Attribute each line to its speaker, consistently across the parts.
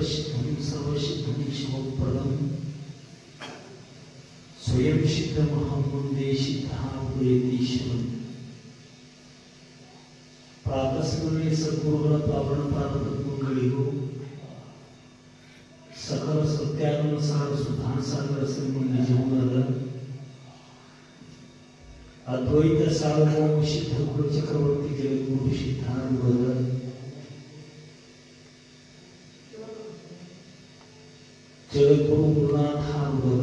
Speaker 1: सर्वसिद्धी सर्वसिद्धी शिवप्रदम स्वयंसिद्ध महामुंदे सिद्धा वेदीश्वर प्रातस्मरणे सद्गुरुला पावन पार्वत मंगळिगो सकल सागर संबंधी जमुनागर अद्वैत सार्वभौम सिद्ध गुरु चक्रवर्ती जगद्गुरु सिद्धानंद जगद्गुरुनाथानुभव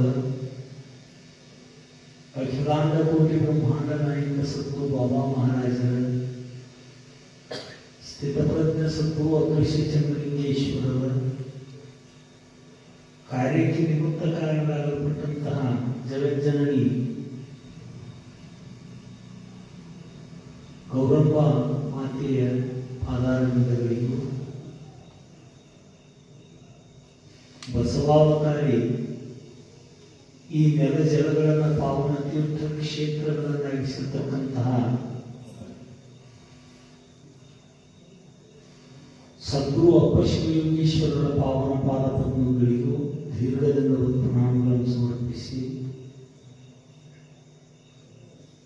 Speaker 1: अखिलांड कोटि ब्रह्मांड नायक सद्गुरु बाबा महाराज स्थितप्रज्ञ सद्गुरु अग्रश्री चंद्रलिंगेश्वर कार्य के निमित्त कार्य ಕ್ಷೇತ್ರಗಳನ್ನಾಗಿಸಿರ್ತಕ್ಕಂತಹ ಸದ್ಗುರು ಅಪ್ಪಶಿವಯೋಗೀಶ್ವರರ ಪಾವನ ಪಾದ ಪದ್ಮಗಳಿಗೂ ದೀರ್ಘದಂಡದ ಪ್ರಣಾಮಗಳನ್ನು ಸಮರ್ಪಿಸಿ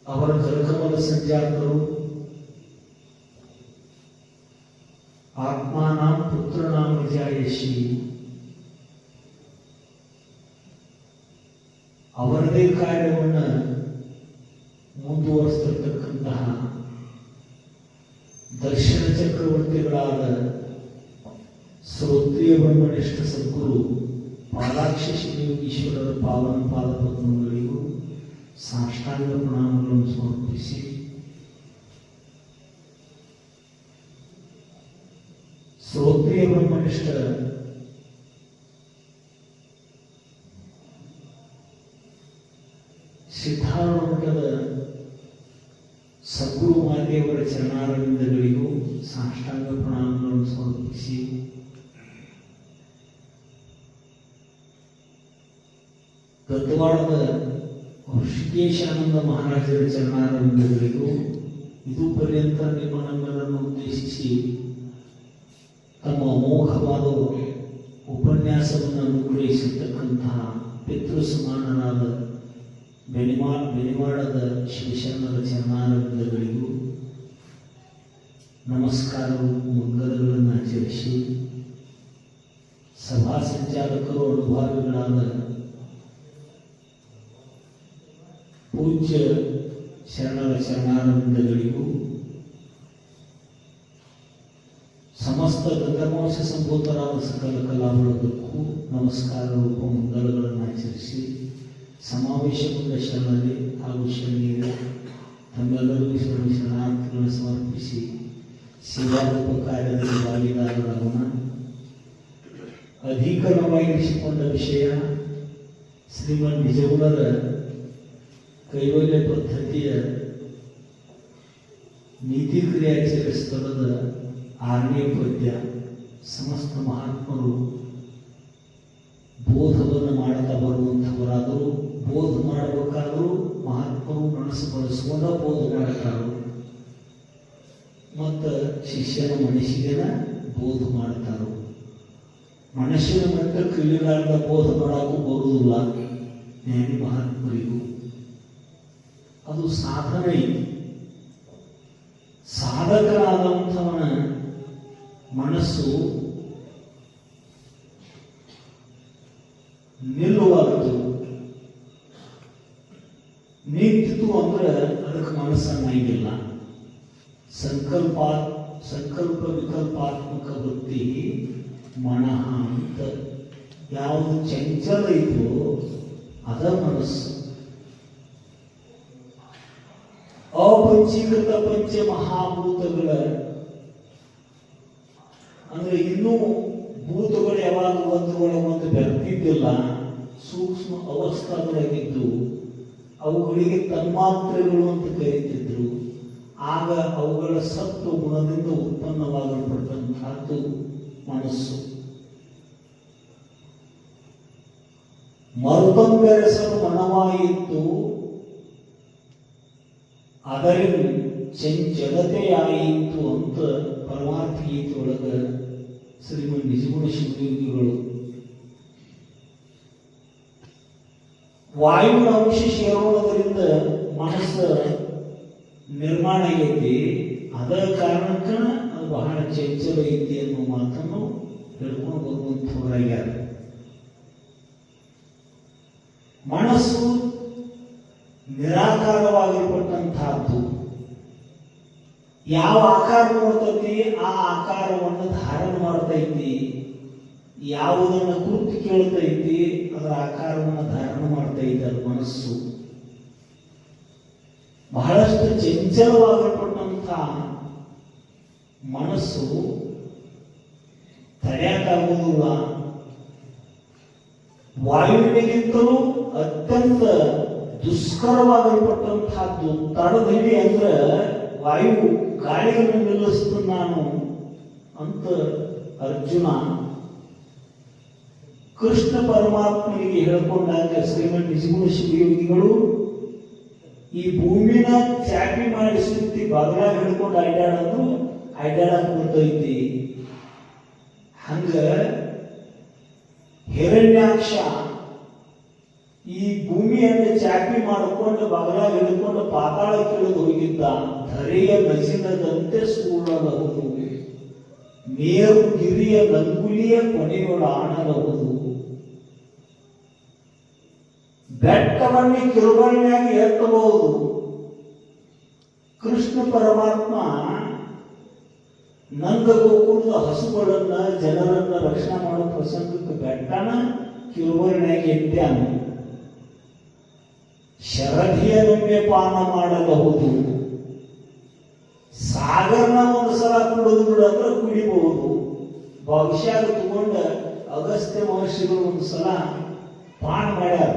Speaker 1: ಅವರ ಕರಕಮಲ ಸಂಜಾತರು ಆತ್ಮಾನಾಂ ಪುತ್ರನಾಮ ವಿಜಯಶಿ ಅವರದೇ ಕಾರ್ಯವನ್ನು ಶ್ರೋತ್ರಿಯ ಬ್ರಹ್ಮನಿಷ್ಠ ಸಿದ್ಧಾರೂಢ ಮಠದ ಸದ್ಗುರು ಮಾತೆಯವರ ಚರಣಾರವಿಂದಗಳಿಗೂ ಸಾಷ್ಟಾಂಗ ಪ್ರಣಾಮಗಳನ್ನು ಸಮರ್ಪಿಸಿ. ಗದ್ವಾಡದ ಋಷಿಕೇಶಾನಂದ ಮಹಾರಾಜರ ಚರಣಾರವಿಂದಗಳಿಗೂ ಇದು ಪರ್ಯಂತ ನಿಮ್ಮ ನಮ್ಮೆಲ್ಲರನ್ನು ಉದ್ದೇಶಿಸಿ ತಮ್ಮ ಅಮೋಘವಾದ ಉಪನ್ಯಾಸವನ್ನು ಅನುಗ್ರಹಿಸಿರ್ತಕ್ಕಂತಹ ಪಿತೃ ಬೆಳಿಮಾ ಬೆಳಿಮಾಡದ ಬೆನಿವಾಡದ ಶಿವಶರಣರ ಚರಣಾರವಿಂದಗಳಿಗೂ ನಮಸ್ಕಾರವು ಮಂಗಲಗಳನ್ನು ಆಚರಿಸಿ ಸಭಾ ಸಂಚಾಲಕರು ಅನುಭಾವಿಗಳಾದ ಪೂಜ್ಯ ಶರಣರ ಚರಣಾರವಿಂದಗಳಿಗೂ ಸಮಸ್ತ ಗಂಧರ್ವಂಶ ಸಂಭೂತರಾದ ಸಕಲ ಕಲಾಬಳಗಕ್ಕೂ ನಮಸ್ಕಾರ ರೂಪ ಮಂಗಲಗಳನ್ನು ಆಚರಿಸಿ ಸಮಾವೇಶಗೊಂಡ ಶರಣರೇ ಹಾಗೂ ಶರಣೀಯರೇ ತಮ್ಮೆಲ್ಲರಿಗೂ ಶರಣ ಶರಣಾರ್ಥಿಗಳನ್ನು ಸಮರ್ಪಿಸಿ ಸೇವಾರೂಪ ಕಾರ್ಯದಲ್ಲಿ ಭಾಗಿದಾರರಾಗೋಣ ಅಧಿಕರವಾಗಿರಿಸಿಕೊಂಡ ವಿಷಯ, ಶ್ರೀಮನ್ ನಿಜಗುಣರ ಕೈವಲ್ಯ ಪದ್ಧತಿಯ ನೀತಿ ಕ್ರಿಯಾಚರ ಸ್ಥಳದ ಆರನೇ ಪದ್ಯ, ಸಮಸ್ತ ಮಹಾತ್ಮರು ಬೋಧವನ್ನು ಮಾಡುತ್ತಾ ಬರುವಂಥವರಾದರೂ, ಬೋಧ ಮಾಡಬೇಕಾದರೂ ಮಹಾತ್ಮರು ಮನಸ್ಸು ಬಳಸುವಾಗ ಬೋಧ ಮಾಡ್ತಾರು. ಮತ್ತು ಶಿಷ್ಯನ ಮನಸ್ಸಿಗೆನ ಬೋಧ ಮಾಡ್ತಾರು. ಮನುಷ್ಯನ ಮಟ್ಟಕ್ಕೆ ಇಳಿಲಾರ್ದ ಬೋಧ ಮಾಡೋಕ್ಕೂ ಬರುವುದಿಲ್ಲ. ಜ್ಞಾನಿ ಮಹಾತ್ಮರಿಗೂ. ಅದು ಸಾಧನೆ. ಸಾಧಕರಾದಂಥವನ ಮನಸ್ಸು ನಿಲ್ಲುವಾಗದು ನಿಂತಿತು ಅಂದ್ರೆ ಅದಕ್ಕೆ ಮನಸ್ಸನ್ನಾಗಿಲ್ಲ ಸಂಕಲ್ಪ ಸಂಕಲ್ಪ ವಿಕಲ್ಪಾತ್ಮಕ ವೃತ್ತಿ ಮನಃ ಅಂತ ಯಾವುದು ಚಂಚಲ ಇದೋ ಅದ ಮನಸ್ಸು. ಅಪಂಚೀಕೃತ ಪಂಚ ಮಹಾಭೂತಗಳ ಅಂದ್ರೆ ಇನ್ನೂ ಭೂತಗಳು ಯಾವಾಗ ಒಂದು ಬೆರೆತಿದ್ದಿಲ್ಲ ಸೂಕ್ಷ್ಮ ಅವಸ್ಥಾಗಳಾಗಿದ್ದು, ಅವುಗಳಿಗೆ ತನ್ಮಾತ್ರೆಗಳು ಅಂತ ಕರೀತಿದ್ರು. ಆಗ ಅವುಗಳ ಸತ್ತು ಗುಣದಿಂದ ಉತ್ಪನ್ನವಾಗಲ್ಪಟ್ಟಂತಹದ್ದು ಮನಸ್ಸು. ಮರುತಂಬೆರೆಸಲು ಮನವಾಯಿತು ಅದರಿಂದ ಚಂಚಲತೆಯಾಯಿತು ಅಂತ ಪರಮಾರ್ಥ ಗೀತೆಯೊಳಗ ಶ್ರೀಮನ್ ನಿಜಗುಣ ಶಿವಯೋಗಿಗಳು ವಾಯುವಿನ ಅಂಶ ಸೇರೋದ್ರಿಂದ ಮನಸ್ಸು ನಿರ್ಮಾಣ ಆಗೈತಿ. ಅದ ಕಾರಣಕ್ಕ ಅದು ಬಹಳ ಚಂಚಲ ಐತಿ ಅನ್ನೋ ಮಾತನ್ನು ಹೇಳ್ಕೊಂಡು ಬರುವಂಥವ್ರಾಗ್ಯಾರ. ಮನಸ್ಸು ನಿರಾಕಾರವಾಗಿರ್ತಕ್ಕಂಥದ್ದು. ಯಾವ ಆಕಾರ ನೋಡ್ತೈತಿ ಆ ಆಕಾರವನ್ನು ಧಾರಣ ಮಾಡ್ತೈತಿ ಯಾವುದನ್ನು ಕುರಿತು ಕೇಳ್ತೈತಿ ಅದರ ಆಕಾರವನ್ನು ಧಾರಣ ಮಾಡ್ತೈತಿ ಅದು ಮನಸ್ಸು. ಬಹಳಷ್ಟು ಚಂಚಲವಾಗಿರ್ತಕ್ಕಂಥ ಮನಸ್ಸು ತಡೆಯಕ್ಕಾಗುವುದಿಲ್ಲ ವಾಯುವಿನಿಗಿಂತಲೂ ಅತ್ಯಂತ ದುಷ್ಕರವಾಗಲ್ಪಟ್ಟಂತಹದ್ದು ತಡದಲ್ಲಿ ಅಂದ್ರೆ ವಾಯು ಗಾಳಿಯನ್ನು ನಿಲ್ಲಿಸ್ತು ನಾನು ಅಂತ ಅರ್ಜುನ ಕೃಷ್ಣ ಪರಮಾತ್ಮನಿಗೆ ಹೇಳ್ಕೊಂಡಾಗ ಶ್ರೀಮಂತ ಶಿವಯೋಗಿಗಳು ಈ ಭೂಮಿನ ಚಾಪಿ ಮಾಡಿಸುತ್ತಿ ಸುತ್ತಿ ಬಗಲಾಗ ಹಿಡ್ಕೊಂಡು ಅಡ್ಡಾಡೋದು ಅಡ್ಡಾಡಕ್ ಬರ್ತೈತಿ ಹಂಗ ಹಿರಣ್ಯಾಕ್ಷ ಈ ಭೂಮಿಯನ್ನು ಚಾಪಿ ಮಾಡಿಕೊಂಡು ಬಗಲ ಹಿಡಿದುಕೊಂಡು ಪಾತಾಳ ಕೆಳಗೆ ಹೋಗಿದ್ದ ಧರೆಯ ನಸಿನದಂತೆ ಸೂಳಬಹುದು ಮೇರು ಗಿರಿಯ ನಂಗುಲಿಯ ಕೊನೆಯೊಳ ಆಣಬಹುದು ಬೆಟ್ಟವನ್ನೇ ಕಿರುಬಳ್ಳಿಯಾಗಿ ಎತ್ತಬಹುದು. ಕೃಷ್ಣ ಪರಮಾತ್ಮ ನಂದ ಗೋಕುಲದ ಹಸುಗಳನ್ನ ಜನರನ್ನ ರಕ್ಷಣೆ ಮಾಡೋ ಪ್ರಸಂಗಕ್ಕೆ ಬೆಟ್ಟನ ಕಿರುಬಳ್ಳಿಯಾಗಿ ಎತ್ತಾನ ಶರಧಿಯನೊಮ್ಮೆ ಪಾನ ಮಾಡಬಹುದು. ಸಾಗರನ ಒಂದು ಸಲ ಕುಡಿದು ಬಿಡಂದ್ರೆ ಕುಡಿಬಹುದು. ಭವಿಷ್ಯ ತಗೊಂಡ ಅಗಸ್ತ್ಯ ಮಹರ್ಷಿಗಳು ಒಂದು ಸಲ ಪಾನ ಮಾಡ್ಯಾರ.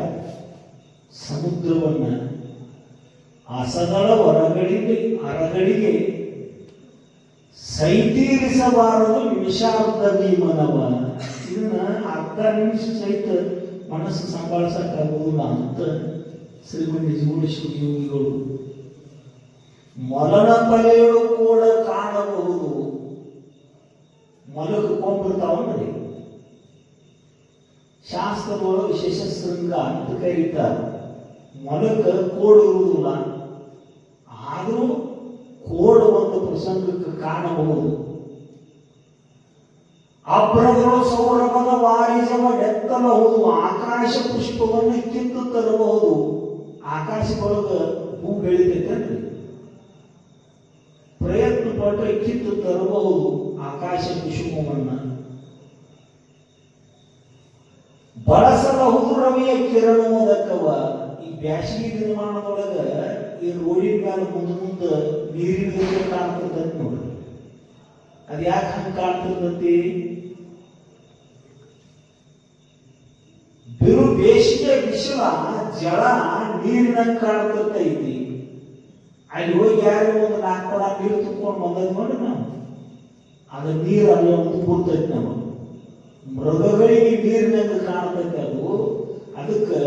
Speaker 1: ಸಮುದ್ರವನ್ನ ಅಸದಳ ಹೊರಗಡಿಗೆ, ಅರಗಡಿಗೆ ಸೈತೀರಿಸಬಾರದು ನಿಮಿಷಾರ್ಧ ಭೀಮನವ ಇದನ್ನ ಅರ್ಧ ನಿಮಿಷ ಸಹಿತ ಮನಸ್ಸು ಸಂಭಾಳಿಸಕ್ಕಾಗುವುದಿಲ್ಲ ಅಂತ ಶ್ರೀಮಂತ ಜೀವನ ಯೋಗಿಗಳು ಮಲನ ತಲೆಯಳು ಕೂಡ ಕಾಣಬಹುದು. ಮೊಲಕ್ಕೆ ಕೊಂಬಿರ್ತಾವನ್ರಿ ಶಾಸ್ತ್ರದೊಳಗೆ ವಿಶೇಷ ಶೃಂಗ ಅಂತ ಕರೀತಾರೆ. ಮೊಲಕ ಕೋಡು ಇರುವುದಿಲ್ಲ ಆದರೂ ಕೋಡು ಒಂದು ಪ್ರಸಂಗಕ್ಕೆ ಕಾಣಬಹುದು. ಅಭ್ರಗಳು ಸೌರಭದ ವಾರಿಜವ ಎತ್ತಲಬಹುದು ಆಕಾಶ ಪುಷ್ಪವನ್ನು ಕಿತ್ತು ತರಬಹುದು. ಆಕಾಶದೊಳಗ ಹೂ ಬೆಳಿತೈತೆ ಪ್ರಯತ್ನ ಪಟ್ಟರೆ ಕಿತ್ತು ತರಬಹುದು ಆಕಾಶ ಕುಸುಮವನ್ನ ಬಳಸಬಹುದು ರವಿಯ ಕಿರಣ ಮೊದಕವ ಈ ಬ್ಯಾಸಗಿ ನಿರ್ಮಾಣದೊಳಗ ಈ ರೋಡಿನ ಮೇಲೆ ಮುಂದೆ ಮುಂದೆ ನೀರಿನ ಕಾಣ್ತದಂತ ನೋಡ್ರಿ. ಅದ್ಯಾಕೆ ಹಂಗೆ ಕಾಣ್ತಿರ್ತೈತಿ ಬಿರು ಬೇಸಿಗೆ ವಿಶ್ವ ಜಲ ನೀರಿನ ಕಾಣ್ತಿರ್ತೈತಿ ಅಲ್ಲಿ ಹೋಗಿ ಯಾರು ಒಂದು ನಾಲ್ಕು ಕೊಡ ನೀರು ತುಂಬ್ಕೊಂಡು ಬಂದದ್ ನೋಡಿ ನಾವು. ಅದು ನೀರು ಅಲ್ಲಿ ಒಂದು ಕೂರ್ತೈತಿ ನಾವು ಮೃಗಗಳಿಗೆ ನೀರಿನಂಗೆ ಕಾಣ್ತೈತೆ ಅದು. ಅದಕ್ಕೆ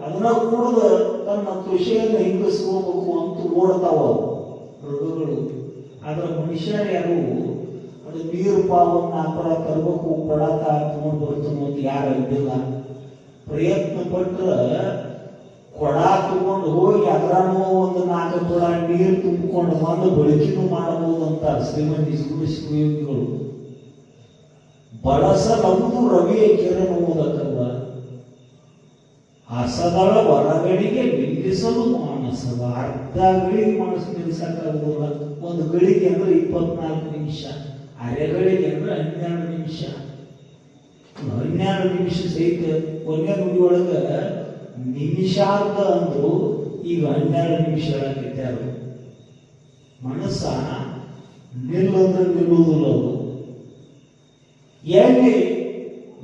Speaker 1: ಅದನ್ನ ಕುಡಿದು ತನ್ನ ಕೃಷಿಯನ್ನು ಹಿಂಗಿಸ್ಕೋಬೇಕು ಅಂತ ಓಡ್ತಾವ ಮೃಗಗಳು. ಆದ್ರೆ ಮನುಷ್ಯರು ಯಾರು ಅದು ನೀರು ಪಾವನ್ನ ಅಪರ ತರಬೇಕು ಕೊಡಾಕ ತಗೊಂಡು ಬರ್ತಾನೋ ಅಂತ ಯಾರು ಇದ್ದಿಲ್ಲ ಪ್ರಯತ್ನ ಪಟ್ರೆ ಕೊಡ ತಗೊಂಡು ಹೋಗಿ ಅದರನ್ನೂ ಒಂದು ನಾಲ್ಕು ಕೊಡ ನೀರು ತುಂಬಿಕೊಂಡು ಬಂದು ಬಳಕೆನೂ ಮಾಡಬಹುದು ಅಂತ ಶ್ರೀಮಂತ ಶಿವಯೋಗಿಗಳು ಬಳಸಲಂದು ರವಿಯ ಕಿರಣುವುದಕ್ಕಲ್ಲ ಹಸದಳ ಹೊರಗಡೆಗೆ ನಿಲ್ಲಿಸಲು ಮಾನಸವ ಅರ್ಧ ಗಳಿಗೆ ಮನಸ್ಸು ನಿಲ್ಲಿಸಕ್ಕಾಗುವುದಿಲ್ಲ ಒಂದು ಗಳಿಗೆ ಅಂದ್ರೆ ಇಪ್ಪತ್ನಾಲ್ಕು ನಿಮಿಷ ಅರೆಗಳಿಗೆ ಅಂದ್ರೆ ಹನ್ನೆರಡು ನಿಮಿಷ. ಹನ್ನೆರಡು ನಿಮಿಷ ಸಹಿತ ಕೊನೆ ನುಡಿ ಒಳಗ ನಿಮಿಷಾರ್ಧ ಅಂದ್ರು ಈಗ ಹನ್ನೆರಡು ನಿಮಿಷ ಹೇಳಕ್ಕಿದ್ದಾರೆ ಮನಸ್ಸ ನಿಲ್ಲಂದ್ರೆ ನಿಲ್ಲುವುದಿಲ್ಲ ಅದು. ಎಲ್ಲಿ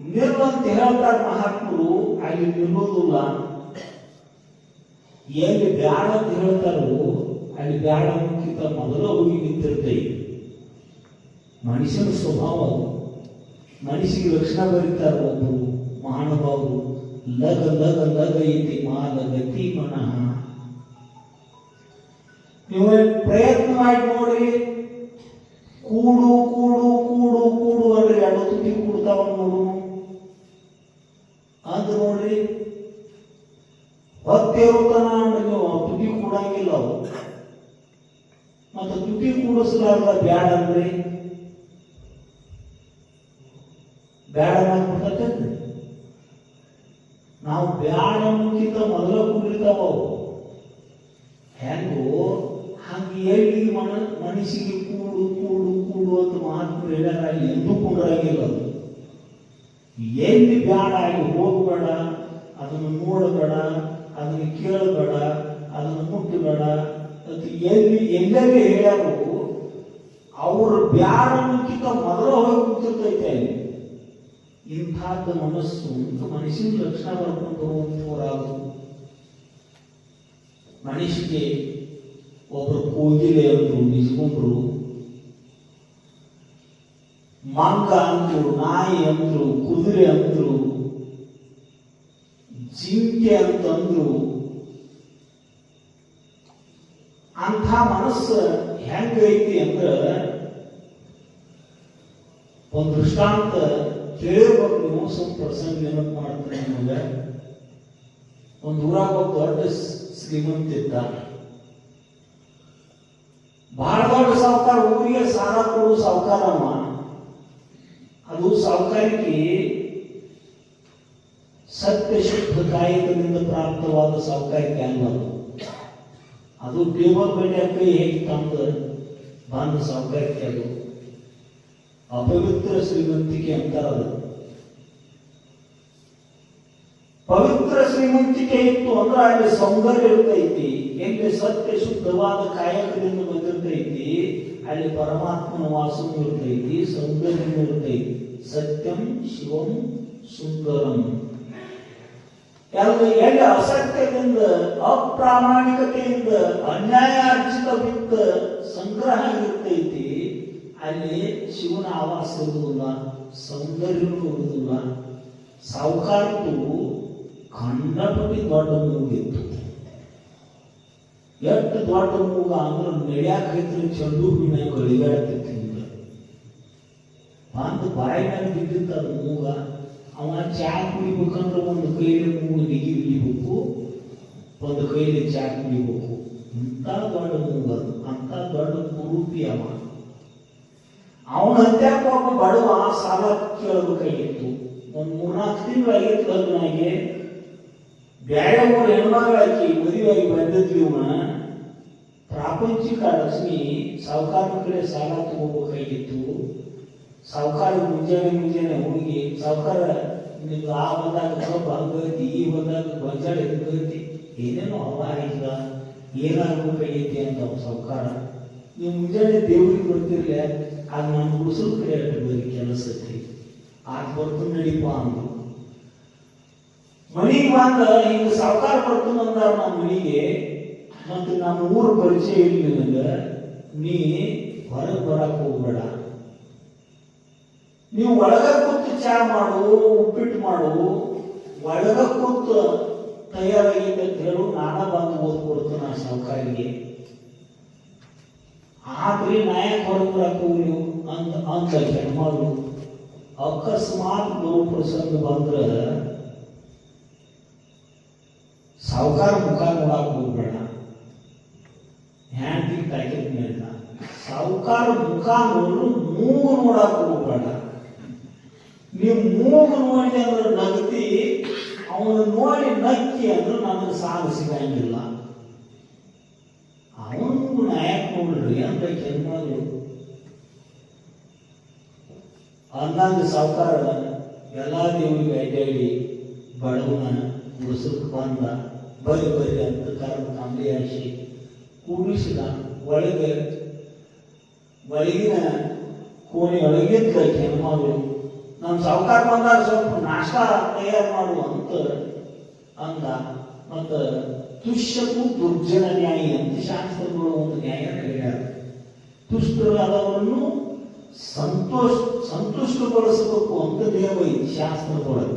Speaker 1: ನಿಲ್ಲಂತ ಹೇಳ್ತಾರೆ ಮಹಾತ್ಮರು, ಅಲ್ಲಿ ನಿಲ್ಲುವುದಿಲ್ಲ. ಎಲ್ಲಿ ಬ್ಯಾಡ ಅಂತ ಹೇಳ್ತಾರೋ ಅಲ್ಲಿ ಬ್ಯಾಡ ಮುಖ್ಯತ ಮೊದಲು ಹೋಗಿ ನಿಂತಿರ್ತೈ ಮನುಷ್ಯನ ಸ್ವಭಾವ ಅದು. ಮನುಷ್ಯಗೆ ಲಕ್ಷಣ ಬರೀತಾರ ಒಬ್ಬರು ಮಹಾನುಭಾವರು? ಲಗ ಲಗ ಲಗ ಇತಿ ಮಾಲ ಗತಿ ಮನಃ. ನೀವು ಪ್ರಯತ್ನ ಮಾಡಿ ನೋಡ್ರಿ ಕೂಡು ಕೂಡು ಕೂಡು ಕೂಡು ಅಂದ್ರೆ ಎರಡು ಕುಡಿತಾವ ನೋಡು. ಅಂದ್ರೆ ನೋಡ್ರಿ. ಹೊತ್ತೇರುತ್ತಾನ ನೀವು ತುಟಿ ಕೂಡಂಗಿಲ್ಲ ಅವು. ಮತ್ತೆ ತುಟಿ ಕೂಡಿಸ್ಲಾರ್ದ ಬ್ಯಾಡ ಅಂದ್ರಿ? ಬ್ಯಾಡ ನಾವು ಬ್ಯಾಡ ಅನ್ನೋಕ್ಕಿಂತ ಮೊದಲ ಕುಡಿತಾವ ಅವು ಹೆಂಗೋ ಹಂಗೆ ಎಲ್ಲಿ ಮನ, ಮನಸ್ಸಿಗೆ ಕೂಡು ಕೂಡು ಕೂಡು ಅಂತ ಮಾತು ಹೇಳ್ಯಾರ ಎಂದೂ ಕುಂಡ್ರಾಗಿಲ್ಲ ಅದು. ಎಲ್ಲಿ ಬ್ಯಾಡ ಆಗಿ ಹೋಗಬೇಡ, ಅದನ್ನು ನೋಡಬೇಡ, ಅದನ್ನು ಕೇಳಬೇಡ, ಅದನ್ನು ಮುಟ್ಟಬೇಡ ಅಂತ ಎಲ್ಲಿ, ಎಲ್ಲೆಲ್ಲಿ ಹೇಳ್ಯಾರು, ಅವರು ಬ್ಯಾಡ ಅನ್ನೋಕ್ಕಿಂತ ಮೊದಲ ಹೋಗಿ ಕೂತಿರ್ತೈತೆ ಅಲ್ಲಿ. ಇಂಥದ್ದು ಮನಸ್ಸು ಮನಸ್ಸಿನ ಲಕ್ಷಣ ಮಾಡ್ಕೊಂಡು ಬರುವಂಥವ್ರಾದ್ರು ಮನುಷ್ಯಗೆ ಒಬ್ಬರು ಕೋಗಿಲೆ ಅಂದ್ರು ನಿಜ್ಕೊಂಡ್ರು ಮಂಗ ಅಂದ್ರು ನಾಯಿ ಅಂದ್ರು ಕುದುರೆ ಅಂದ್ರು ಜಿಂಕೆ ಅಂತಂದ್ರು ಅಂಥ ಮನಸ್ಸು ಹೆಂಗೈತಿ ಅಂದ್ರ ಒಂದು ದೃಷ್ಟಾಂತ ಕೇಳಿರ್ಬೇಕು ನೀವು ಸ್ವಲ್ಪ ಪ್ರಸಂಗ ನೆನಪು ಮಾಡ್ತಾರೆ ನಿಮಗೆ ಒಂದು ಊರಾಗ ಒಬ್ಬ ದೊಡ್ಡ ಸ್- ಶ್ರೀಮಂತ ಇದ್ದ ಬಹಳ ದೊಡ್ಡ ಸಾವುಕಾರ ಊರಿಗೆ ಸಾಲ ಕೊಡು ಸಾವುಕಾರಮ್ಮ ಅದು ಸಾವುಕಾರಿಕೆ ಸತ್ಯ ಶುದ್ಧ ಕಾಯಕದಿಂದ ಪ್ರಾಪ್ತವಾದ ಸಾವುಕಾರಿಕೆ ಅನ್ನೋದು ಅದು ಟೇಬಲ್ ಬೆಳೆಯಕ್ಕೆ ಹೇಗೆ ತಂದು ಬಂದ ಸಾವುಕಾರಿಕೆ ಅದು ಅಪವಿತ್ರ ಶ್ರೀಮಂತಿಕೆ ಅಂತಾರದು. ಪವಿತ್ರ ಶ್ರೀಮಂತಿಕೆ ಇತ್ತು ಅಂದ್ರೆ ಅಲ್ಲಿ ಸೌಂದರ್ಯ ಇರ್ತೈತಿ ಎಲ್ಲಿ ಸತ್ಯ ಶುದ್ಧವಾದ ಕಾಯಕದಿಂದ ಬಂದಿರ್ತೈತಿ ಅಲ್ಲಿ ಪರಮಾತ್ಮನ ವಾಸನೂ ಇರ್ತೈತಿ ಸೌಂದರ್ಯ ಇರ್ತೈತಿ ಸತ್ಯಂ ಶಿವಂ ಸುಂದರಂ. ಎಲ್ಲ ಎಲ್ಲಿ ಅಸತ್ಯದಿಂದ, ಅಪ್ರಾಮಾಣಿಕತೆಯಿಂದ ಅನ್ಯಾಯ ಅರ್ಜಿತ ವಿತ್ತ ಸಂಗ್ರಹ ಇರ್ತೈತಿ ಅಲ್ಲಿ ಶಿವನ ಆವಾಸ ಇರುವುದಿಲ್ಲ ಸೌಂದರ್ಯವೂ ಇರುವುದಿಲ್ಲ ಸಾವುಕಾರಕ್ಕೂ ಕಂಡಪಟ್ಟಿ ದೊಡ್ಡ ಮೂಗಿತ್ತು ಎಷ್ಟು ದೊಡ್ಡ ಮೂಗ ಅಂದ್ರೆ ನಡೆಯಾಕೈತ್ರಿ ಚೆಂಡು ಹೂವಿನ ಗಳಿಗಾಡ್ತಿತ್ತು ಬಂದು ಬಾಯಿ ಮೇಲೆ ಬಿದ್ದಿತ್ತು ಅದು ಮೂಗ, ಅವ ಚಾ ಕುಡಿಬೇಕಂದ್ರೆ ಒಂದು ಕೈಲಿ ಮೂಗು ನಿಗಿ ಹಿಡಿಬೇಕು, ಒಂದು ಕೈಲಿ ಚಾ ಕುಡಿಬೇಕು ಇಂಥ ದೊಡ್ಡ ಮೂಗ ಅಂತ ದೊಡ್ಡ ಕುರೂಪಿ ಅವ. ಅವನ ಒಬ್ಬ ಬಡವ ಸಾಲ ಕೇಳಬೇಕಾಗಿತ್ತು ಒಂದು ಮೂರ್ನಾಲ್ಕು ತಿಂಗಳಾಗಿತ್ತು ನನಗೆ. ಬ್ಯಾರೆ ಊರು ಹೆಣ್ಮಗಳಾಕಿ ಮದುವೆಯಾಗಿ ಬಂದಿದ್ವಿ ಇವನ. ಪ್ರಾಪಂಚಿಕ ಲಕ್ಷ್ಮಿ ಸಾವುಕಾರ ಕಡೆ ಸಾಲ ತಗೋಬೇಕಾಗಿತ್ತು ಸಾವುಕಾರ ಮುಂಜಾನೆ ಮುಂಜಾನೆ ಹುಡುಗಿ ಸಾವುಕಾರ ನಿಮ್ಗೆ ಆ ಬಂದಾಗ ಸ್ವಲ್ಪ ಹಂಗೈತಿ ಈ ಬಂದಾಗ ಗೊಂಜಾಳ ಹಿಂಗೈತಿ ಏನೇನೋ ಅವಾರ ಇಲ್ಲ ಏನಾಗಬೇಕಾಗೈತಿ ಅಂತ ಸಾವುಕಾರ ನೀವು ಮುಂಜಾನೆ ದೇವ್ರಿಗೆ ಬರ್ತಿರ್ಲ. ಅದು ನಾನು ಉಸಿರು ಕಡೆ ಬರೀ ಕೆಲಸ ಐತಿ. ಆಗ ಬರ್ತು ನಡೀಪ ಅಂದ್ರು. ಮನೆಗೆ ಬಂದ ಈಗ ಸಾವುಕಾರ ಬರ್ತಾನ ಅಂದಾರ ನಮ್ಮ ಮನಿಗೆ, ಮತ್ತು ನಮ್ಮ ಊರು ಪರಿಚಯ ಇಲ್ಲ ನನಗೆ ನೀ ಹೊರಗೆ ಬರಕ್ ಹೋಗ್ಬೇಡ. ನೀವು ಒಳಗ ಕೂತು ಚಾ ಮಾಡು, ಉಪ್ಪಿಟ್ಟು ಮಾಡು, ಒಳಗ ಕೂತು ತಯಾರಾಗಿದೆ ಅಂತ ಹೇಳು, ನಾನ ಬಂದು ಓದ್ಕೊಡ್ತು ನಾನು ಸಾವುಕಾರಿಗೆ. ಆದ್ರಿ ನಾಯಕ್ ಹೊರಗೆ ಅಂತ ಅಂತ ಹೆಣ್ಮಗಳು ಅಕಸ್ಮಾತ್ ಗುರು ಪ್ರಸಂಗ ಬಂದ್ರ ಸಾವುಕಾರ ಮುಖ ನೋಡಕ್ ಹೋಗ್ಬೇಡ. ಹ್ಯಾಂಡಿ ಪ್ಯಾಕೆಟ್ ಮೇಲೆ ಸಾವುಕಾರ ಮುಖ ನೋಡು ಮೂಗು ನೋಡಕ್ ಹೋಗ್ಬೇಡ. ನೀವು ಮೂಗು ನೋಡಿ ಅಂದ್ರೆ ನಗತಿ, ಅವನು ನೋಡಿ ನಕ್ಕಿ ಅಂದ್ರೆ ನನಗೆ ಸಾಲು ಸಿಗಂಗಿಲ್ಲ. ನಾಯಕ್ ನೋಡ್ರಿ ಅಂತ ಕೆಲವರು ಅಂದಂಗ ಸಾವುಕಾರ ಎಲ್ಲ ದೇವರಿಗೆ ಅಡ್ಡಾಡಿ ಬಡವನ ಮುಸುಕ್ ಬಂದ ಬರಿ ಬರಿ ಅಂತ ಕರ್ಮ ತಂದೆ ಹಾಸಿ ಕೂಡಿಸಿದ ಒಳಗೆ ಒಳಗಿನ ಕೋಣೆ ಒಳಗಿದ್ದ ಹೆಣ್ಮಗಳು ನಮ್ಮ ಸಾವುಕಾರ ಬಂದಾಗ ಸ್ವಲ್ಪ ನಾಷ್ಟ ತಯಾರು ಮಾಡು ಅಂತ ಅಂದ ಮತ್ತ ತುಷ್ಯಕ್ಕೂ ದುರ್ಜನ ನ್ಯಾಯ ಅಂತ ಶಾಸ್ತ್ರಗಳು ಒಂದು ನ್ಯಾಯ ಹೇಳ್ಯಾರ ತುಷ್ಟರಾದವರನ್ನು ಸಂತೋಷ, ಸಂತುಷ್ಟಗೊಳಿಸಬೇಕು ಅಂತ ದೇವ ಐತಿ ಶಾಸ್ತ್ರದೊಳಗೆ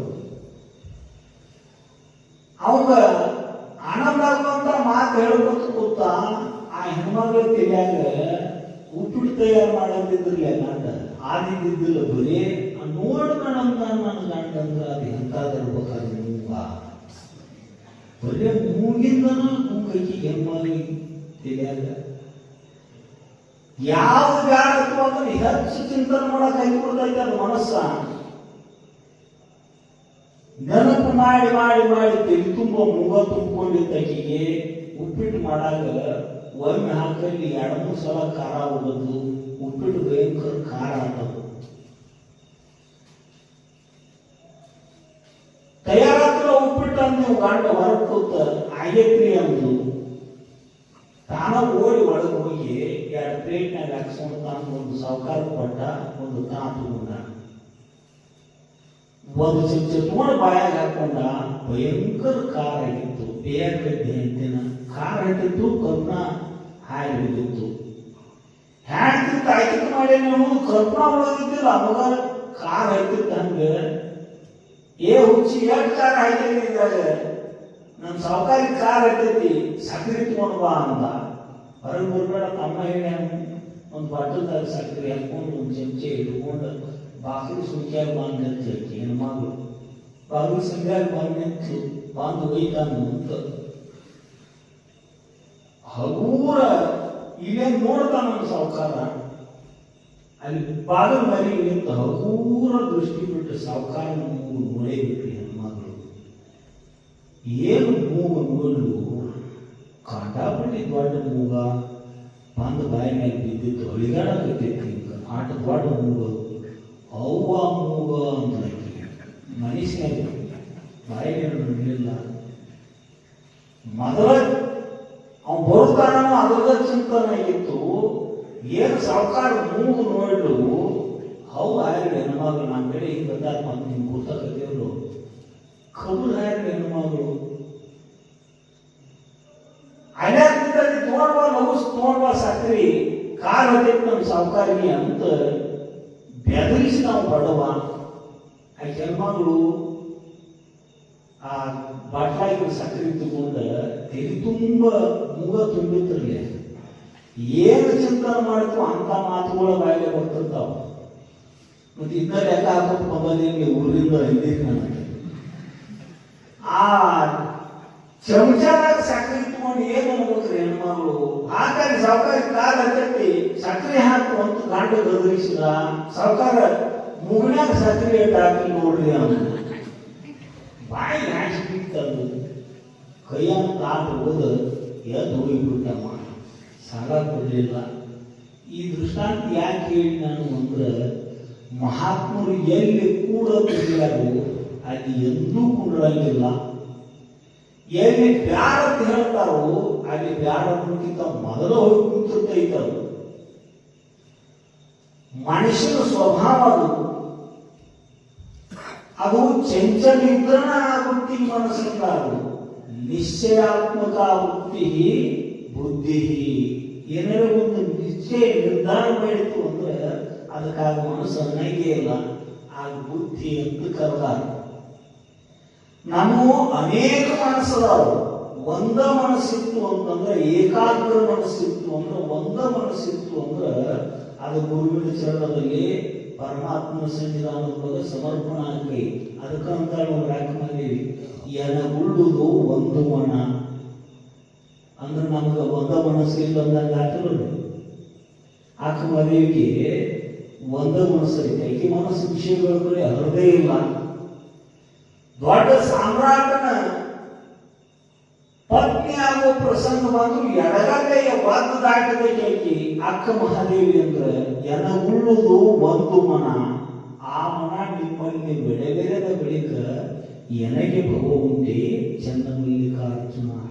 Speaker 1: ಅವಾಗ ಆನಂದ ಆಗುವಂತ ಮಾತು ಹೇಳ್ಕೊತ ಕೂತ ಆ ಹೆಣ್ಮಗಳ ತಿಳಿಯಾಗ ಉಪ್ಪಿಟ್ಟು ತಯಾರು ಮಾಡೋದಿದ್ರಲ್ಲ ಗಂಡ ಆದಿದ್ದಿಲ್ಲ ಬರೀ ನೋಡ್ಕೊಂಡಂತ ನನ್ನ ಗಂಡ ಅಂದ್ರೆ ಅದು ಎಂತಾದಿರ್ಬೇಕಾದ್ರೆ ಮೂಗ ಬರೇ ಮೂಗಿಂದನ ಮೂಗೈಕಿ ಹೆಮ್ಮಲಿ ತಿಳಿಯಲ್ಲ ಯಾವ ಬ್ಯಾಡತ್ತು ಅಂದ್ರೆ ಹೆಚ್ಚು ಚಿಂತನೆ ಮಾಡಕ್ ಆಗಿಬಿಡ್ತೈತೆ ಅದು ಮನಸ್ಸ. ನೆನಪು ಮಾಡಿ ಮಾಡಿ ಮಾಡಿ ತೆಗಿ ತುಂಬ ಮೂಗ ತುಂಬಿಕೊಂಡಿದ್ದ ಆಕಿಗೆ ಉಪ್ಪಿಟ್ಟು ಮಾಡಾಗ ಒಮ್ಮೆ ಹಾಕಲ್ಲಿ ಎರಡು ಮೂರು ಸಲ ಖಾರ ಹೋಗೋದು ಉಪ್ಪಿಟ್ಟು ಭಯಂಕರ ಖಾರ ಆಗೋದು ನೀವು ಗಂಡ ಹೊರಗೆ ಕೂತ ಆಗೈತ್ರಿ ಅಂದು. ತಾನ ಓಡಿ ಒಳಗೆ ಹೋಗಿ ಎರಡು ಪ್ಲೇಟ್ನಾಗ ಹಾಕ್ಸ್ಕೊಂಡು ತಾನು ಒಂದು ಸಾವುಕಾರ ಕೊಟ್ಟ ಒಂದು ತಾ ತಗೊಂಡ ಒಂದು ಚಮಚ ತಗೊಂಡು ಬಾಯಾಗ ಹಾಕೊಂಡ ಭಯಂಕರ ಕಾರ ಆಗಿತ್ತು. ಬೇಯಕದ್ದೆ ಅಂತಿನ. ಕಾರ ಆಗಿತ್ತು ಕರ್ಣ ಹಾಯ್ ಹೋಗಿತ್ತು. ಹ್ಯಾಂಡ್ ಆಯ್ತು ಮಾಡಿ ಕರ್ಣ ಒಳಗಿದ್ದಿಲ್ಲ. ಅವಾಗ ಕಾರ ಆಯ್ತಿತ್ತು ಹಂಗೆ. ಏ ಹುಚ್ಚಿ ಎಷ್ಟು ಕಾರ್ ಹಾಕಿದ್ರಿ ಇದ್ರಾಗ ನಮ್ಮ ಸಾವುಕಾರಿ ಕಾರ್ ಇರ್ತೈತಿ ಸಕ್ರಿ ತಗೊಂಡು ಬಾ ಅಂತ. ಹೊರಗೆ ಬರ್ಬೇಡ, ತಮ್ಮ ಹೇಳಿ ಒಂದು ಬಟ್ಟದಾಗ ಸಕ್ರಿ ಹಾಕೊಂಡು ಒಂದು ಚಮಚೆ ಹಿಡ್ಕೊಂಡು ಬಾಗಿಲು ಸುಂಕ್ಯಾಗ ಬಂದ ಅಂತ ಹೇಳ್ತಿ ಹೆಣ್ಮಗಳು ಬಾಗಿಲು ಸಂಖ್ಯಾಗ ಬಂದು ನಿಂತು, ಬಂದು ಹೋಯ್ತಾನು ಅಂತ. ಹಗೂರ ಇಲ್ಲೇನು ನೋಡ್ತಾನ ಸಾವುಕಾರ? ಅಲ್ಲಿ ಬಾಗಿಲು ಮರಿ ಪೂರ ದೃಷ್ಟಿ ಬಿಟ್ಟು ಸಾವುಕಾರ ಮೂಗು ನೋಡೇ ಬಿಟ್ರಿ ಹೆಣ್ಮಗಳು ಏನು ಮೂಗು ನೋಡು ಕಾಟಾಪಟ್ಟಿ ದೊಡ್ಡ ಮೂಗ. ಬಂದು ಬಾಯಿ ಮೇಲೆ ಬಿದ್ದಿತ್ತು ಹೊಳಿಗಾಡಕತ್ತೈತಿ ಈಗ ಆಟ ದೊಡ್ಡ ಮೂಗ. ಅವ್ವ ಮೂಗ ಅಂತ ಮನುಷ್ಯ ಬಾಯಿ ಮೇಲೆ ನೋಡಲಿಲ್ಲ ಮೊದಲ ಅವ್ನು ಕಾರಣ ಅದರ ಚಿಂತನೆ ಆಗಿತ್ತು. ಏನು ಸಾವುಕಾರ ಮೂಗು ನೋಡಲು? ಅವು ಆಯ್ತು ಹೆಣ್ಮಗಳು ನಮ್ಮ ಕಡೆ ಈಗ ಬಂದಾಗ ಮತ್ತೆ ನಿಮ್ಗೆ ಕೂತಾಗ ದೇವರು. ಕಬುಲ್ ಆಯ್ತು ಹೆಣ್ಮಗಳು ಅನ್ಯಾದಲ್ಲಿ ತೋಡ್ಬಾ ಲಘುಸ್ ತೋಡ್ಬಾ ಸಕ್ರಿ. ಕಾರ್ ಹೊತ್ತಿತ್ತು ನಮ್ಮ ಸಾವುಕಾರಿಗೆ ಅಂತ ಬೆದರಿಸಿ ನಾವು ಬಡವ. ಆ ಹೆಣ್ಮಗಳು ಆ ಬಾಟ್ಲಾಗಿ ಸಕ್ರೆ ತಗೊಂಡ ತೆಗಿ ತುಂಬ ಮೂಗ ತುಂಬಿದ್ರಲ್ಲಿ. ಏನು ಚಿಂತನೆ ಮಾಡ್ತು ಅಂತ ಮಾತುಗಳ ಬಾಯಿಗೆ ಬರ್ತಿರ್ತಾವ. ಮತ್ತೆ ಇನ್ನ ಲೆಕ್ಕ ಹಾಕೋದು ಬಂದೇನಿ ಊರಿಂದ ಹಿಂದಿನ ನನಗೆ ಆ ಚಮಚದಾಗ ಸಕ್ಕರೆ ಇಟ್ಕೊಂಡು ಏನು ಅನ್ಬೇಕ್ರಿ ಹೆಣ್ಮಗಳು ಹಾಗಾಗಿ ಸಾವುಕಾರ ಕಾಲ ಹತ್ತೈತಿ ಸಕ್ಕರೆ ಹಾಕು ಒಂದು ಗಾಂಡ ಗದರಿಸಿದ ಸಾವುಕಾರ ಮುಗಿನಾಗ ಸಕ್ಕರೆ ಇಟ್ಟು ಹಾಕಿ ನೋಡ್ರಿ ಅವನು. ಬಾಯಿ ಹಾಕಿ ಬಿಟ್ಟದು ಕೈಯಾಗ ಕಾಲು ಹೋದ ಎದ್ದು ಹೋಗಿಬಿಟ್ಟಮ್ಮ ಸಾಲ ಕೊಡಲಿಲ್ಲ ಈ ದೃಷ್ಟಾಂತ ಯಾಕೆ ಹೇಳಿ ನಾನು ಅಂದ್ರೆ, ಮಹಾತ್ಮರು ಎಲ್ಲಿ ಕೂಡ ಕುಡಿಯಾರು ಅಲ್ಲಿ ಎಂದೂ ಕುಂಡ್ರಂಗಿಲ್ಲ ಎಲ್ಲಿ ಬ್ಯಾಡ ಹೇಳ್ತಾರೋ, ಅಲ್ಲಿ ಬ್ಯಾಡ ಮೊದಲು ಹೋಗಿ ಕೂತಿರ್ತೈತರು ಮನುಷ್ಯನ ಸ್ವಭಾವ ಅದು. ಅದು ಚಂಚಲ ಇದ್ರನ ಆ ವೃತ್ತಿ ಮನಸ್ಸಿಂದ ನಿಶ್ಚಯಾತ್ಮಕ ವೃತ್ತಿ ಬುದ್ಧಿ. ಏನಾರ ಒಂದು ನಿಶ್ಚಯ ನಿರ್ಧಾರ ಮಾಡಿತು ಅಂದ್ರೆ ಅದಕ್ಕಾಗ ಮನಸ್ಸು ನೈಗೆ ಇಲ್ಲ. ಆ ಬುದ್ಧಿ ಅಂತ ಕರೆದಾರ ನಾನು ಅನೇಕ ಮನಸ್ಸದಾರು ಒಂದ ಮನಸ್ಸಿತ್ತು ಅಂತಂದ್ರೆ, ಏಕಾಗ್ರ ಮನಸ್ಸಿತ್ತು ಅಂದ್ರೆ, ಒಂದ ಮನಸ್ಸಿತ್ತು ಅಂದ್ರೆ ಅದು ಗುರುವಿನ ಚರಣದಲ್ಲಿ ಪರಮಾತ್ಮ ಸನ್ನಿಧಾನದೊಳಗೆ ಸಮರ್ಪಣ ಆಗಲಿ. ಅದಕ್ಕಂತ ನಾವು ಯಾಕೆ ಮಾಡಿವಿ ಎನಗುಳ್ಳುದು ಒಂದು ಮನ. ಅಂದ್ರೆ ನಮ್ಗೆ ಒಂದ ಮನಸ್ಸಿಗೆ ಅಂದಂಗೆ ಆಗ್ತದೆ ಆಕ ಮದುವೆಗೆ ಒಂದ ಮನಸ್ಸು ಐತೆ ಆಕೆ ಮನಸ್ಸು ವಿಷಯಗಳ ಹರದೇ ಇಲ್ಲ. ದೊಡ್ಡ ಸಾಮ್ರಾಟನ ಪತ್ನಿ ಆಗುವ ಪ್ರಸಂಗ ಬಂದು ಎಡಗಡೆಯ ಒಂದು ದಾಟಬೇಕು ಆಕಿ ಅಕ್ಕ ಮಹಾದೇವಿ ಅಂದ್ರೆ ಎನಗುಳ್ಳುದು ಒಂದು ಮನ. ಆ ಮನ ನಿಮ್ಮಲ್ಲಿ ಬೆಳೆ ಬೆಳೆದ ಬಳಿಕ ಎನಗೆ ಭಗವಂತೆ ಚಂದಮಲ್ಲಿಕಾರ್ಜುನ.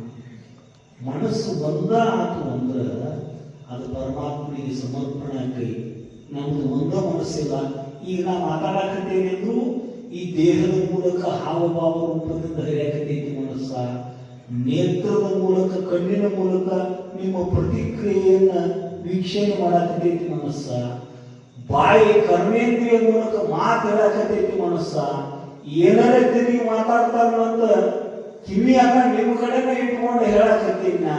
Speaker 1: ಮನಸ್ಸು ಒಂದ ಆತು ಅಂದ್ರೆ ಅದು ಪರಮಾತ್ಮನಿಗೆ ಸಮರ್ಪಣೆ ಆಗ್ರಿ ನಮ್ದು ಒಂದ ಮನಸ್ಸಿಲ್ಲ. ಈಗ ನಾ ಮಾತಾಡಕತ್ತೇನೆಂದ್ರು ಈ ದೇಹದ ಮೂಲಕ ಹಾವಭಾವ ರೂಪದಿಂದ ಹರಿಯಾಕತೈತಿ ಮನಸ್ಸ. ನೇತ್ರದ ಮೂಲಕ, ಕಣ್ಣಿನ ಮೂಲಕ ನಿಮ್ಮ ಪ್ರತಿಕ್ರಿಯೆಯನ್ನ ವೀಕ್ಷಣೆ ಮಾಡಾಕತೈತಿ ಮನಸ್ಸ. ಬಾಯಿ ಕರ್ಮೇಂದ್ರಿಯ ಮೂಲಕ ಮಾತಾಡಕತೈತಿ ಮನಸ್ಸ. ಏನಾರ ತಿರುಗಿ ಮಾತಾಡ್ತಾರ ಕಿವಿಯಾಗ ನಿಮ್ಮ ಕಡೆನೇ ಇಟ್ಕೊಂಡು ಹೇಳಾಕತ್ತೀನಿ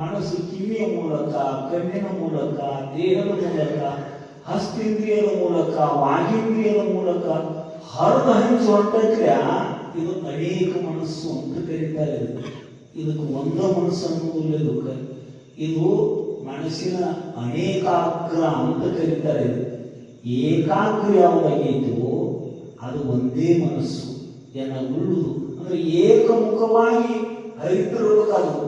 Speaker 1: ಮನಸ್ಸು ಕಿವಿಯ ಮೂಲಕ, ಕಣ್ಣಿನ ಮೂಲಕ, ದೇಹದ ಮೂಲಕ, ಹಸ್ತೇಂದ್ರಿಯದ ಮೂಲಕ ವಾಗೇಂದ್ರಿಯದ ಮೂಲಕ ಹರಿದು ಹಂಚು ಇದು ಅನೇಕ ಮನಸ್ಸು ಅಂತ ಕರೀತಾರೆ ಇದಕ್ಕೆ. ಒಂದ ಮನಸ್ಸು ಅನ್ನುವುದಿಲ್ಲ ಇದಕ್ಕೆ ಇದು ಮನಸ್ಸಿನ ಅನೇಕಾಗ್ರ ಅಂತ ಕರೀತಾರೆ. ಏಕಾಗ್ರ ಯಾವುದಾಗೈತೋ ಅದು ಒಂದೇ ಮನಸ್ಸು ಏನ ಉಳ್ಳುದು ಅಂದ್ರೆ ಏಕಮುಖವಾಗಿ ಹರಿತಿರ್ಬೇಕದು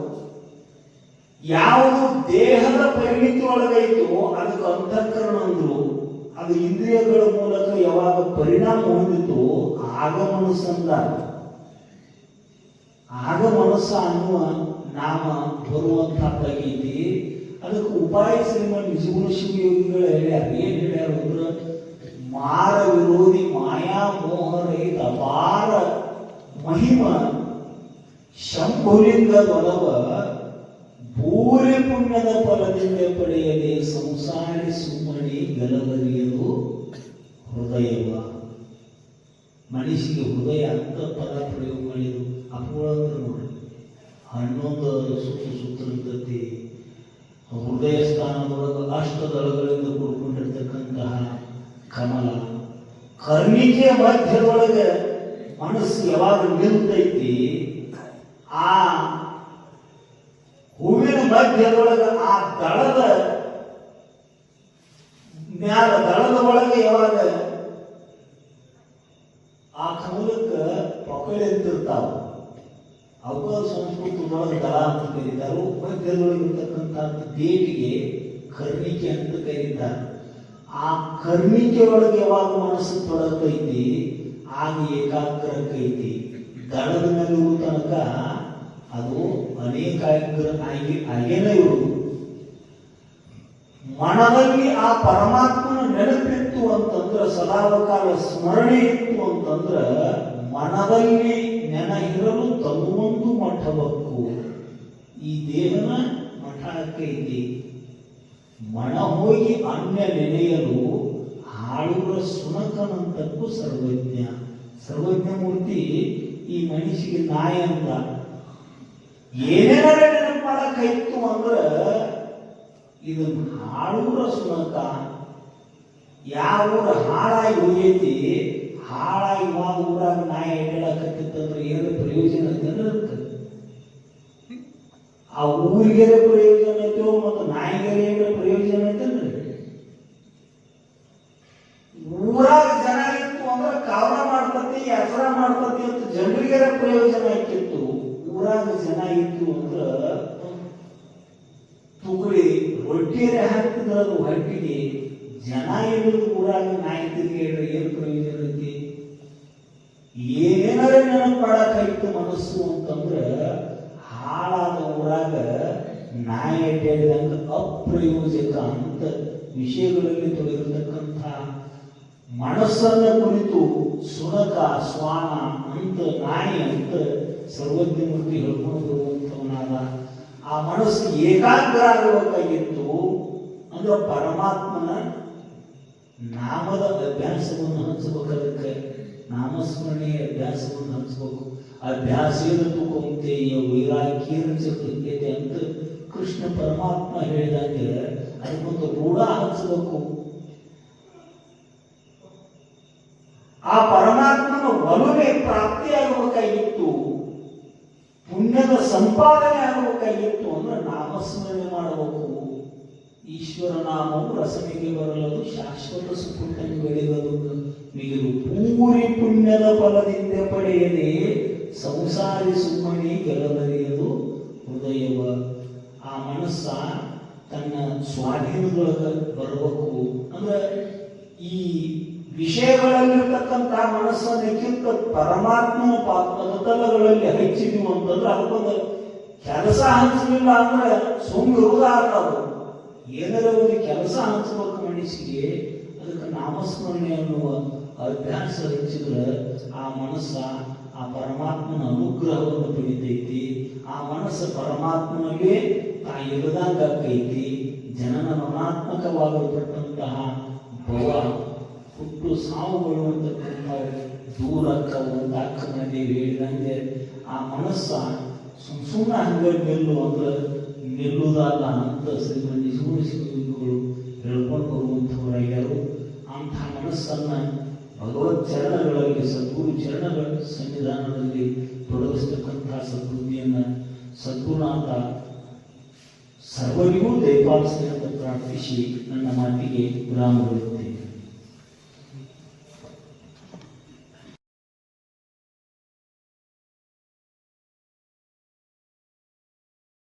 Speaker 1: ಯಾವುದು ದೇಹದ ಪರಿಣಿತಿ ಒಳಗೈತೋ ಅದಕ್ಕೆ ಅಂತಃಕರಣ ಅಂದ್ರು. ಅದು ಇಂದ್ರಿಯಗಳ ಮೂಲಕ ಯಾವಾಗ ಪರಿಣಾಮ ಹೊಂದಿತು ಆಗ ಮನಸ್ಸಂದ ಆಗ ಮನಸ್ಸ ಅನ್ನುವ ನಾಮ ಬರುವಂತಹದ್ದಾಗೈತಿ ಅದಕ್ಕೆ ಉಪಾಯ ನಿಜಗುಣ ಶಿವಯೋಗಿಗಳು ಹೇಳ್ಯಾರ, ಏನ್ ಹೇಳ್ಯಾರ ಅಂದ್ರೆ ಮಾರ ವಿರೋಧಿ ಮಾಯಾ ಮೋಹ ರಹಿತ ಅಪಾರ ಮಹಿಮ ಬಲವ, ಭೂರಿ ಪುಣ್ಯದ ಫಲದಿಂದ ಪಡೆಯದೆ ಸಂಸಾರಿ ಸುಮ್ಮನೆ ಗೆಲವರಿಯದು ಹೃದಯವ. ಮನುಷ್ಯಗೆ ಹೃದಯ ಅಂತ ಪದ ಪ್ರಯೋಗ ಮಾಡಿದ್ರು. ಅಪೂರ್ಣ ನೋಡಿ ಹನ್ನೊಂದು ಸುತ್ತ ಸುತ್ತಿರ್ತತಿ ಹೃದಯ ಸ್ಥಾನದೊಳಗೆ ಅಷ್ಟದಳಗಳಿಂದ ಕೂಡ್ಕೊಂಡಿರ್ತಕ್ಕಂತಹ ಕಮಲ. ಕರ್ಣಿಕೆಯ ಮಧ್ಯದೊಳಗೆ ಮನಸ್ಸು ಯಾವಾಗ ನಿಲ್ತೈತಿ, ಆ ಹೂವಿನ ಮಧ್ಯದೊಳಗ, ಆ ದಳದ ಮ್ಯಾಲ, ದಳದ ಒಳಗೆ ಯಾವಾಗ ಆ ಕಮಲಕ್ಕೆ ಪಕಳೆ ಅಂತಿರ್ತಾವ ಅವಕ ಸಂಸ್ಕೃತದೊಳಗೆ ದಳ ಅಂತ ಕರೀತಾರೆ. ಮಧ್ಯದೊಳಗೆ ಇರ್ತಕ್ಕಂಥ ದೇವಿಗೆ ಕರ್ಣಿಕೆ ಅಂತ ಕರೀತಾರೆ. ಆ ಕರ್ಣಿಕೆ ಒಳಗೆ ಯಾವಾಗ ಮನಸ್ಸು ತೊಡಗೈತಿ ಆಗ ಏಕಾಗ್ರಕ್ಕೈತಿ ದಳದ ಇರುವ ತನಕ ಅದು ಅನೇಕ ಆಗಿ ಆಗೇನೇ ಇರುವುದು ಮನದಲ್ಲಿ ಆ ಪರಮಾತ್ಮನ ನೆನಪಿತ್ತು ಅಂತಂದ್ರ, ಸದಾವಕಾಲ ಸ್ಮರಣೆ ಇತ್ತು ಅಂತಂದ್ರೆ, ಮನದಲ್ಲಿ ನೆನಹಿರಲು ತನ್ನೊಂದು ಮಠವಕ್ಕು. ಈ ದೇಹನ ಮಠ ಆಕೈತಿ. ಮಣ ಹೋಗಿ ಅನ್ಯ ನೆನೆಯಲು ಹಾಳುವ ಸುನಕನಂತಕ್ಕೂ ಸರ್ವಜ್ಞ. ಸರ್ವಜ್ಞ ಮೂರ್ತಿ ಈ ಮನುಷ್ಯಗೆ ನಾಯ ಅಂತ. ಏನೇನಾರ ನೆನಪು ಮಾಡಕ್ಕಾಯ್ತು ಅಂದ್ರ ಇದನ್ನ ಹಾಳೂರ ಸುಮಂತ ಯಾವ ಊರ ಹಾಳಾಗಿ ಹೋಗೈತಿ, ಹಾಳಾಗಿ ಆ ಊರಾಗ ನಾಯಿ ಹೇಳಕತ್ತಿತ್ತಂದ್ರೆ ಏನು ಪ್ರಯೋಜನ ಅದಕ್ಕೆ ಆ ಊರಿಗೆ ಪ್ರಯೋಜನ ಐತೋ ಮತ್ತು ನಾಯಿಗೆ ಪ್ರಯೋಜನ ಐತಂದ್ರೆ ಊರಾಗ ಜನ ಇತ್ತು ಅಂದ್ರೆ ಕಾವಲ ಮಾಡ್ತತಿ ಹೆಸರ ಮಾಡ್ತತಿ ಅಂತ ಜನರಿಗೆ ಪ್ರಯೋಜನ ಆಯ್ತಿತ್ತು ಊರಾಗ ಜನ ಇತ್ತು ಅಂದ್ರ ತುಗುಳಿ ರೊಟ್ಟಿಯರೇ ಹಾಕ್ತಿದ್ರು ಅದು ಹೊಟ್ಟಿಗೆ ಜನ ಇರೋದು ಊರಾಗ ನಾಯಿ ಹೇಳಿ ಏನು ಪ್ರಯೋಜನ ಐತಿ? ಏನೇನಾರ ನೆನಪಾಡಕ್ಕಾಯ್ತು ಮನಸ್ಸು ಅಂತಂದ್ರ ಹಾಳಾದ ಊರಾಗ ನಾಯಿ ಅಡ್ಡಾಡಿದಂಗ ಅಪ್ರಯೋಜಕ ಅಂತ ವಿಷಯಗಳಲ್ಲಿ ತೊಡಗಿರ್ತಕ್ಕಂಥ ಮನಸ್ಸನ್ನ ಕುರಿತು ಸುನಕ ಸ್ವಾನ ಅಂತ ನಾಯಿ ಅಂತ ಸರ್ವಜ್ಞ ಮೂರ್ತಿ ಹೇಳ್ಕೊಂಡು ಬರುವಂಥವನಾದ ಆ ಮನಸ್ಸು ಏಕಾಗ್ರ ಆಗಬೇಕಾಗಿತ್ತು ಅಂದ್ರೆ ಪರಮಾತ್ಮನ ನಾಮದ ಅಭ್ಯಾಸವನ್ನು ಹಂಚಬೇಕು ಅದಕ್ಕೆ. ನಾಮಸ್ಮರಣೆಯ ಅಭ್ಯಾಸವನ್ನು ಹಂಚಬೇಕು. ಅಭ್ಯಾಸ ತುಕೊಂತೆಯ ವೈರಾಗ್ಯನ ಚತುರ್ಯತೆ ಅಂತ ಕೃಷ್ಣ ಪರಮಾತ್ಮ ಹೇಳಿದಂಗೆ ಅದಕ್ಕೊಂದು ರೂಢ ಹಂಚಬೇಕು. ಆ ಪರಮಾತ್ಮನ ಒಲುಮೆ ಪ್ರಾಪ್ತಿಯಾಗಬೇಕಾಗಿತ್ತು ಪುಣ್ಯದ ಸಂಪಾದನೆ ಆಗಬೇಕಾಗಿತ್ತು ಅಂದ್ರೆ ನಾಮಸ್ಮರಣೆ ಮಾಡಬೇಕು. ಈಶ್ವರ ನಾಮವು ರಸನೆಗೆ ಬರಲದು, ಶಾಶ್ವತ ಸುಪುಣ್ಯ ಬೆಳೆಯದು. ನೀರು ಪೂರಿ ಪುಣ್ಯದ ಫಲದಿಂದ ಪಡೆಯದೆ ಸಂಸಾರಿ ಸುಮ್ಮನೆ ಗೆಲದರಿಯದು ಹೃದಯವ. ಆ ಮನಸ್ಸ ತನ್ನ ಸ್ವಾಧೀನದೊಳಗ ಬರಬೇಕು. ಅಂದ್ರೆ ಈ ವಿಷಯಗಳಲ್ಲಿರ್ತಕ್ಕಂಥ ಮನಸ್ಸನ್ನಕ್ಕಿಂತ ಪರಮಾತ್ಮನ ಪದತಲಗಳಲ್ಲಿ ಹೆಚ್ಚಿದೀವಿ ಅಂತಂದ್ರೆ ಅದಕ್ಕೊಂದು ಕೆಲಸ ಹಂಚಲಿಲ್ಲ ಅಂದ್ರೆ ಸುಮ್ಮನೆ ಅದು. ಏನಾರ ಒಂದು ಕೆಲಸ ಹಂಚಬೇಕು ಮನಸ್ಸಿಗೆ, ಅದಕ್ಕೆ ನಾಮಸ್ಮರಣೆ ಅನ್ನುವ ಅಭ್ಯಾಸ ಹಚ್ಚಿದ್ರೆ ಆ ಮನಸ್ಸ, ಆ ಪರಮಾತ್ಮನ ಅನುಗ್ರಹವನ್ನು ಪಡಿತೈತಿ ಆ ಮನಸ್ಸು ಪರಮಾತ್ಮನಿಗೆ ತಾ ಇರದಂಗ ಆಕೈತಿ ಜನನ ಮನಾತ್ಮಕವಾಗಿರತಕ್ಕಂತಹ ಭವ. ಹುಟ್ಟು ಸಾವುಗಳು ಅಂತಕ್ಕಂಥವು ದೂರ ಒಂದು ದಾಖಲಾದೇವಿ ಹೇಳಿದಂಗೆ ಆ ಮನಸ್ಸ ಸುಮ್ ಸುಮ್ಮನೆ ಹಂಗೆ ನಿಲ್ಲು ಅಂದ್ರೆ ನಿಲ್ಲುವುದಲ್ಲ ಅಂತ ಶ್ರೀಮಂತ ಶಿವಗಳು ಹೇಳ್ಕೊಂಡು ಬರುವಂಥವರಾಗ್ಯಾರು. ಅಂಥ ಮನಸ್ಸನ್ನು ಭಗವತ್ ಚರಣಗಳಲ್ಲಿ, ಸದ್ಗುರು ಚರಣಗಳ ಸನ್ನಿಧಾನದಲ್ಲಿ ತೊಡಗಿಸ್ತಕ್ಕಂಥ ಸದ್ಬುದ್ಧಿಯನ್ನು ಸದ್ಗುರುನಾಥ ಸರ್ವರಿಗೂ ದಯಪಾಲಿಸಲಿ ಅಂತ ಪ್ರಾರ್ಥಿಸಿ ನನ್ನ ಮಾತಿಗೆ ವಿರಾಮಗಳು.